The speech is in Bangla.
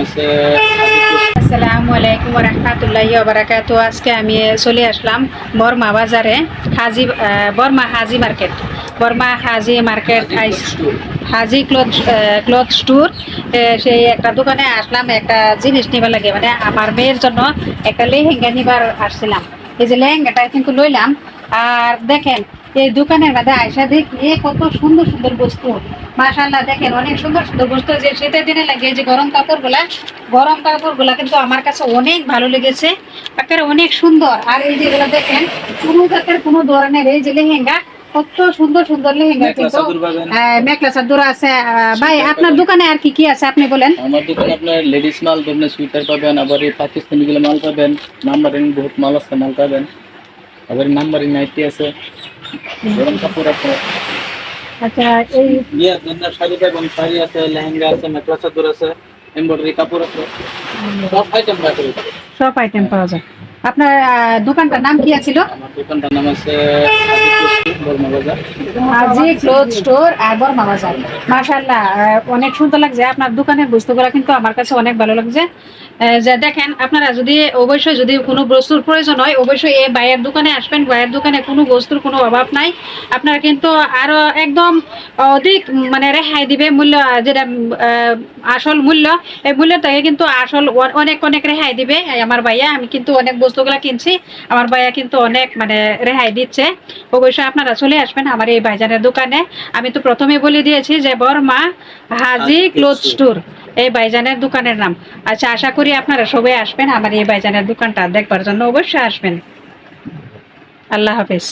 হাজিপুর আসসালামু আলাইকুম রহমতুল্লাহি বারাকাতু আজকে আমি চলে আসলাম বর্মা বাজারে Haji Burma Haji market. Burma Haji market Haji cloth cloth store সেই একটা দোকানে আসলাম একটা জিনিস নিবার লাগে। মানে আমার মেয়ের জন্য একটা লেহেঙ্গা নিবার আসছিলাম। এই যে লেহেঙ্গাটা কিন্তু লইলাম। আর দেখেন এই দোকানের মধ্যে আয়সা দেখি এ কত সুন্দর সুন্দর বস্তু। মাশাল্লাহ দেখেন অনেক সুন্দর সুন্দর বস্তু। যে শীতের দিনে লাগে যে গরম কাপড়গুলা গরম কাপড়গুলা কিন্তু আমার কাছে অনেক ভালো লেগেছে। একেবারে অনেক সুন্দর। আর এই যেগুলো দেখেন কোনো জাতের কোনো ধরনের এই যে লেহেঙ্গা কত সুন্দর সুন্দর লেহেঙ্গা কিন্তু। চাদর পাবেন। চাদর আছে। ভাই আপনার দোকানে আর কি কি আছে? আপনি বলেন। আমার দোকানে আপনার লেডিস মাল ধরনের সুইটার পাবেন আবার এই পাকিস্তানি গুলো মাল পাবেন। নাম্বারিং বহুত মাল আছে মাল পাবেন। আবার নাম্বারিং নাইটি আছে। আচ্ছা এই বিয়ার জন্য শাড়ি আছে লেহেঙ্গা আছে চাদর আছে এমব্রয়ডারি কাপড় আছে। সব আইটেম। সব আইটেম পাওয়া যায় আপনার দোকানটার নাম কি আছিল? আমার দোকানটার নাম আছে আমার আপনারা যদি অবশ্যই যদি বস্তুর প্রয়োজন হয়, অবশ্যই এই বাইয়ের দোকানে আসবেন। বাইয়ের দোকানে কোনো বস্তুর কোনো অভাব নাই। আপনারা কিন্তু আরও একদম অধিক মানে রেহাই দিবে মূল্য, যেটা আসল মূল্য। এই মূল্য থেকে কিন্তু আসল অনেক অনেক রেহাই দিবে। আমার ভাইয়া, আমি কিন্তু অনেক বস্তুগুলা কিনছি। আমার ভাইয়া কিন্তু অনেক মানে রেহাই দিচ্ছে। অবশ্যই আপনারা চলে আসবেন আমার এই ভাইজানের দোকানে। আমি তো প্রথমে বলে দিয়েছি যে বর্মা হাজি ক্লোথ স্টোর এই ভাইজানের দোকানের নাম। আচ্ছা আশা করি আপনারা সবাই আসবেন আমার এই ভাইজানের দোকানটা দেখবার জন্য অবশ্যই আসবেন। আল্লাহ হাফেজ।